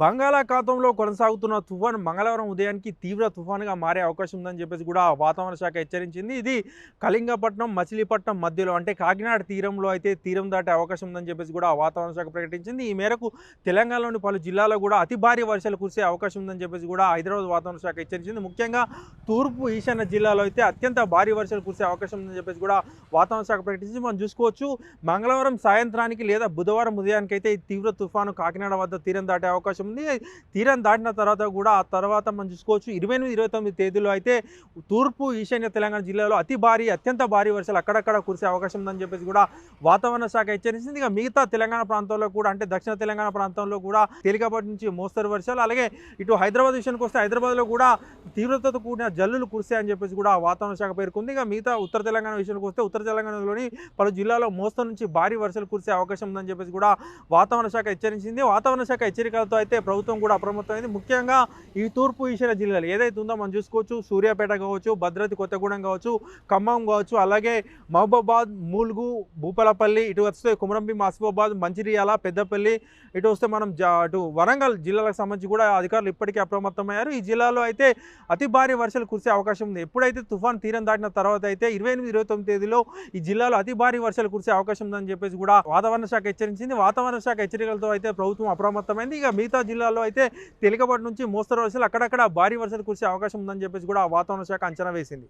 బంగాళాఖాతంలో కొనసాగుతున్న తుఫాను మంగళవారం ఉదయానికి తీవ్ర తుఫానుగా మారే అవకాశం ఉందని చెప్పేసి కూడా వాతావరణ శాఖ హెచ్చరించింది. ఇది కళింగపట్నం మచిలీపట్నం మధ్యలో అంటే కాకినాడ తీరంలో అయితే తీరం దాటే అవకాశం ఉందని చెప్పేసి కూడా వాతావరణ శాఖ ప్రకటించింది. ఈ మేరకు తెలంగాణలోని పలు జిల్లాల్లో కూడా అతి భారీ వర్షాలు కురిసే అవకాశం ఉందని చెప్పేసి కూడా హైదరాబాద్ వాతావరణ శాఖ హెచ్చరించింది. ముఖ్యంగా తూర్పు ఈశాన్య జిల్లాలో అయితే అత్యంత భారీ వర్షాలు కురిసే అవకాశం ఉందని చెప్పేసి కూడా వాతావరణ శాఖ ప్రకటించింది. మనం చూసుకోవచ్చు మంగళవారం సాయంత్రానికి లేదా బుధవారం ఉదయానికి అయితే ఈ తీవ్ర తుఫాను కాకినాడ వద్ద తీరం దాటే అవకాశం ఉంది తీరం దాటిన తర్వాత కూడా ఆ తర్వాత మనం చూసుకోవచ్చు. ఇరవై ఎనిమిది ఇరవై తొమ్మిది తేదీలో అయితే తూర్పు ఈశాన్య తెలంగాణ జిల్లాలో అతి భారీ అత్యంత భారీ వర్షాలు అక్కడక్కడ కురిసే అవకాశం ఉందని చెప్పేసి కూడా వాతావరణ శాఖ హెచ్చరించింది ఇక మిగతా తెలంగాణ ప్రాంతంలో కూడా అంటే దక్షిణ తెలంగాణ ప్రాంతంలో కూడా తేలికపాటి నుంచి మోస్తరు వర్షాలు. అలాగే ఇటు హైదరాబాద్ విషయానికి వస్తే హైదరాబాద్లో కూడా తీవ్రతతో కూడిన జల్లులు కురిసాయని చెప్పేసి కూడా వాతావరణ శాఖ పేర్కొంది. ఇక మిగతా ఉత్తర తెలంగాణ విషయానికి వస్తే ఉత్తర తెలంగాణలోని పలు జిల్లాలో మోస్తరు నుంచి భారీ వర్షాలు కురిసే అవకాశం ఉందని చెప్పేసి కూడా వాతావరణ శాఖ హెచ్చరించింది. వాతావరణ శాఖ హెచ్చరికలతో అయితే ప్రభుత్వం కూడా అప్రమత్తమైంది. ముఖ్యంగా ఈ తూర్పు ఈశాన్య జిల్లాలు ఏదైతే ఉందో మనం చూసుకోవచ్చు సూర్యాపేట కావచ్చు భద్రాద్రి కొత్తగూడెం కావచ్చు ఖమ్మం కావచ్చు అలాగే మహబూబాబాద్ మూలుగు భూపాలపల్లి ఇటు వస్తే కుమరంభీం ఆసిఫాబాద్ మంచిర్యాల పెద్దపల్లి ఇటు వస్తే మనం జా అటు వరంగల్ జిల్లాలకు సంబంధించి కూడా అధికారులు ఇప్పటికే అప్రమత్తమయ్యారు. ఈ జిల్లాలో అయితే అతి భారీ వర్షాలు కురిసే అవకాశం ఉంది. ఎప్పుడైతే తుఫాన్ తీరం దాటిన తర్వాత అయితే ఇరవై ఎనిమిది ఇరవై తొమ్మిది తేదీలో ఈ జిల్లాలో అతి భారీ వర్షాలు కురిసే అవకాశం ఉందని చెప్పేసి కూడా వాతావరణ శాఖ హెచ్చరించింది. వాతావరణ శాఖ హెచ్చరికలతో అయితే ప్రభుత్వం అప్రమత్తమైంది. ఇక మిగతా జిల్లాలో అయితే తేలికపాటి నుంచి మోస్తరు వర్షాలు అక్కడక్కడ భారీ వర్షాలు కురిసే అవకాశం ఉందని చెప్పేసి కూడా ఆ వాతావరణ శాఖ అంచనా వేసింది.